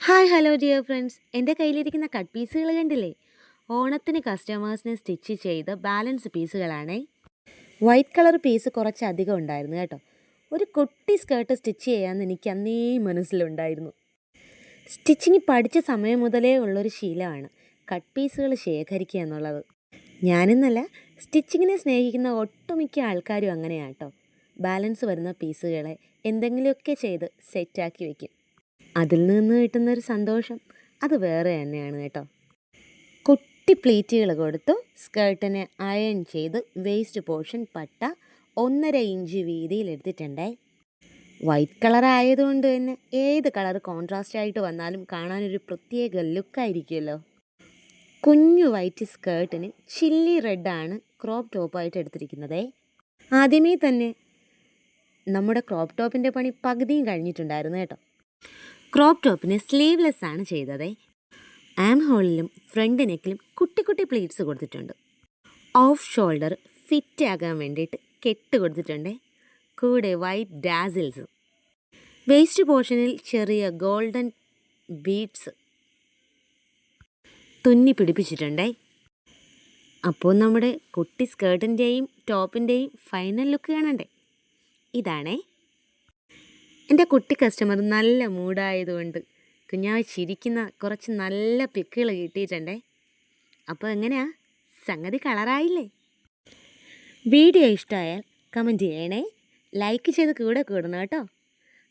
Hi hello dear friends എന്റെ കയ്യിലിരിക്കുന്ന cut പീസുകൾ കണ്ടില്ലേ? ഓണത്തിന് കസ്റ്റമേഴ്സിന് സ്റ്റിച്ച് ചെയ്ത് ബാലൻസ് പീസുകളാണേ വൈറ്റ് കളർ പീസ് കുറച്ച് അധികം ഉണ്ടായിരുന്നു കേട്ടോ. ഒരു കുട്ടി സ്കേർട്ട് സ്റ്റിച്ച് ചെയ്യാമെന്ന് എനിക്ക് അന്നേ മനസ്സിലുണ്ടായിരുന്നു. സ്റ്റിച്ചിങ് പഠിച്ച സമയം മുതലേ ഉള്ളൊരു ശീലമാണ് കട്ട് പീസുകൾ ശേഖരിക്കുക എന്നുള്ളത്. ഞാനെന്നല്ല സ്റ്റിച്ചിങ്ങിനെ സ്നേഹിക്കുന്ന ഒട്ടുമിക്ക ആൾക്കാരും അങ്ങനെയാട്ടോ. ബാലൻസ് വരുന്ന പീസുകളെ എന്തെങ്കിലുമൊക്കെ ചെയ്ത് സെറ്റാക്കി വെക്കും. അതിൽ നിന്ന് കിട്ടുന്നൊരു സന്തോഷം. അത് വേറെ തന്നെയാണ് കേട്ടോ. കുട്ടി പ്ലീറ്റുകൾ കൊടുത്തു. സ്കേർട്ടിനെ അയൺ ചെയ്ത് വേസ്റ്റ് പോർഷൻ പട്ട ഒന്നര ഇഞ്ച് വീതിയിൽ എടുത്തിട്ടുണ്ടേ വൈറ്റ് കളർ ആയതുകൊണ്ട് തന്നെ ഏത് കളർ കോൺട്രാസ്റ്റ് ആയിട്ട് വന്നാലും കാണാനൊരു പ്രത്യേക ലുക്കായിരിക്കുമല്ലോ കുഞ്ഞു വൈറ്റ് സ്കേർട്ടിന് ചില്ലി റെഡാണ് ക്രോപ്പ് ടോപ്പായിട്ട് എടുത്തിരിക്കുന്നത്. ആദ്യമേ തന്നെ നമ്മുടെ ക്രോപ്പ് ടോപ്പിന്റെ പണി പകുതിയും കഴിഞ്ഞിട്ടുണ്ടായിരുന്നു കേട്ടോ. ക്രോപ്പ് ടോപ്പിന് സ്ലീവ്ലെസ് ആണ് ചെയ്തത്. ആം ഹോളിലും ഫ്രണ്ട് നെക്കിലും കുട്ടി കുട്ടി പ്ലീറ്റ്സ് കൊടുത്തിട്ടുണ്ട്. ഓഫ് ഷോൾഡർ ഫിറ്റ് ആകാൻ വേണ്ടിയിട്ട് കെട്ട് കൊടുത്തിട്ടുണ്ട്. കൂടെ വൈറ്റ് ഡാസിൽസ് വേസ്റ്റ് പോർഷനിൽ ചെറിയ ഗോൾഡൻ ബീഡ്സ് തുന്നി പിടിപ്പിച്ചിട്ടുണ്ടേ. അപ്പോൾ നമ്മുടെ കുട്ടി സ്കേർട്ടിന്റെയും ടോപ്പിന്റെയും ഫൈനൽ ലുക്ക് കാണണ്ടേ? ഇതാണേ. എന്റെ കുട്ടി കസ്റ്റമർ നല്ല മൂഡായതുകൊണ്ട് കുഞ്ഞാവ് ചിരിക്കുന്ന കുറച്ച് നല്ല പിക്കുകൾ കിട്ടിയിട്ടുണ്ടേ. അപ്പോൾ എങ്ങനെയാ? സംഗതി കളറായില്ലേ? വീഡിയോ ഇഷ്ടമായാൽ കമന്റ് ചെയ്യണേ. ലൈക്ക് ചെയ്ത് കൂടെ കൂടണം കേട്ടോ.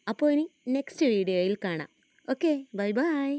അപ്പോൾ ഇനി നെക്സ്റ്റ് വീഡിയോയിൽ കാണാം. Okay bye bye